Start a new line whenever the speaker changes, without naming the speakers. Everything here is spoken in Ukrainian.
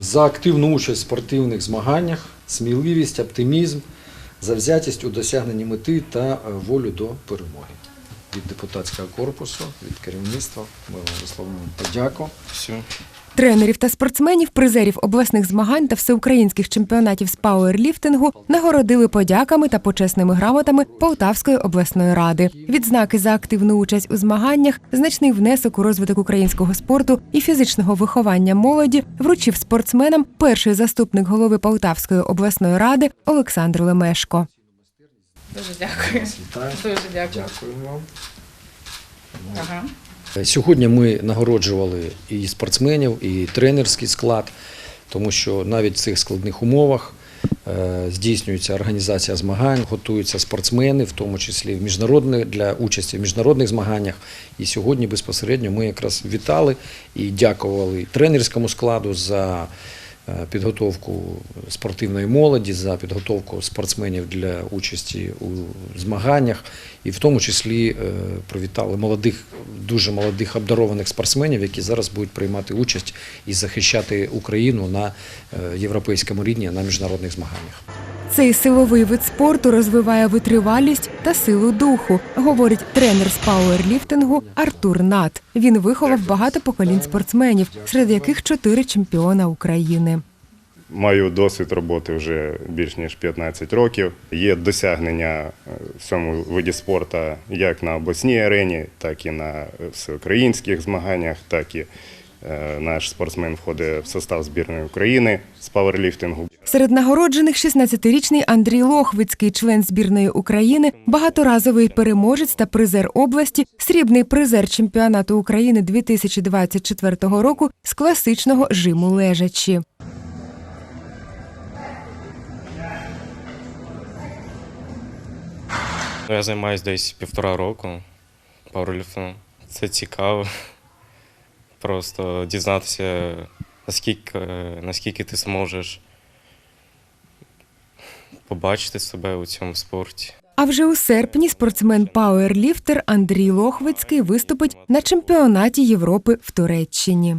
За активну участь в спортивних змаганнях, сміливість, оптимізм, завзятість у досягненні мети та е, волю до перемоги. Від депутатського корпусу, від керівництва ми вам висловлюємо подяку.
Все.
Тренерів та спортсменів, призерів обласних змагань та всеукраїнських чемпіонатів з пауерліфтингу нагородили подяками та почесними грамотами Полтавської обласної ради. Відзнаки за активну участь у змаганнях, значний внесок у розвиток українського спорту і фізичного виховання молоді вручив спортсменам перший заступник голови Полтавської обласної ради Олександр Лемешко.
Дуже дякую. Дуже дякую.
Дякуємо вам.
Ага.
Сьогодні ми нагороджували і спортсменів, і тренерський склад, тому що навіть в цих складних умовах е, здійснюється організація змагань, готуються спортсмени, в тому числі в міжнародних для участі в міжнародних змаганнях. І сьогодні безпосередньо ми якраз вітали і дякували тренерському складу за підготовку спортивної молоді, за підготовку спортсменів для участі у змаганнях, і в тому числі е, привітали молодих, дуже молодих обдарованих спортсменів, які зараз будуть приймати участь і захищати Україну на е, європейському рівні на міжнародних змаганнях.
Цей силовий вид спорту розвиває витривалість та силу духу, говорить тренер з пауерліфтингу Артур Нат. Він виховав багато поколінь спортсменів, серед яких чотири чемпіона України.
Маю досвід роботи вже більш ніж 15 років. Є досягнення е, в цьому виді спорту як на обласній арені, так і на всеукраїнських змаганнях, так і е, наш спортсмен входить в состав збірної України з паверліфтингу.
Серед нагороджених 16-річний Андрій Лохвицький, член збірної України, багаторазовий переможець та призер області, срібний призер чемпіонату України 2024 року з класичного жиму лежачі.
Ну, я займаюся десь півтора року пауерліфтингом. Це цікаво. Просто дізнатися, наскільки, наскільки ти зможеш побачити себе у цьому спорті.
А вже у серпні спортсмен-пауерліфтер Андрій Лохвицький виступить на чемпіонаті Європи в Туреччині.